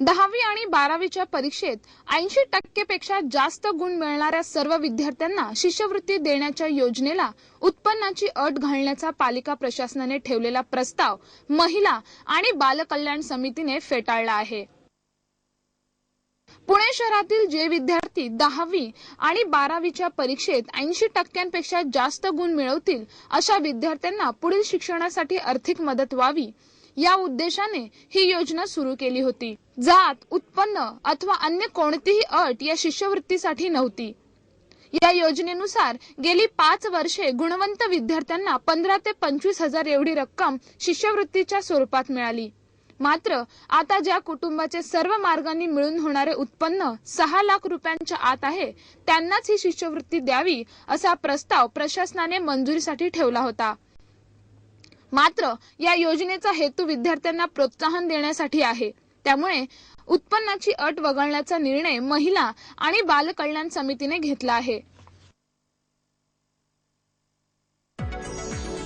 दहावी आणि बारावीच्या परीक्षेत ऐंशी टक्केपेक्षा जास्त गुण मिळणाऱ्या सर्व विद्यार्थ्यांना शिष्यवृत्ती देण्याच्या योजनेला उत्पन्नाची अट घालण्याचा पालिका प्रशासनाने ठेवलेला प्रस्ताव महिला आणि बालकल्याण समितीने फेटाळला आहे. पुणे शहरातील जे विद्यार्थी दहावी आणि बारावीच्या परीक्षेत ऐंशी टक्क्यांपेक्षा जास्त गुण मिळवतील अशा विद्यार्थ्यांना पुढील शिक्षणासाठी आर्थिक मदत व्हावी या उद्देशाने ही योजना सुरू केली होती. जात उत्पन्न अथवा अन्य कोणतीही अट या शिष्यवृत्तीसाठी नव्हती. या योजनेनुसार गेली पाच वर्षे गुणवंत विद्यार्थ्यांना पंधरा ते पंचवीस हजार एवढी रक्कम शिष्यवृत्तीच्या स्वरूपात मिळाली. मात्र आता ज्या कुटुंबाचे सर्व मार्गांनी मिळून होणारे उत्पन्न सहा लाख रुपयांच्या आत आहे त्यांनाच ही शिष्यवृत्ती द्यावी असा प्रस्ताव प्रशासनाने मंजुरीसाठी ठेवला होता. मात्र या योजनेचा हेतू विद्यार्थ्यांना प्रोत्साहन देण्यासाठी आहे. त्यामुळे उत्पन्नाची अट वगळण्याचा निर्णय महिला आणि बालकल्याण समितीने घेतला आहे.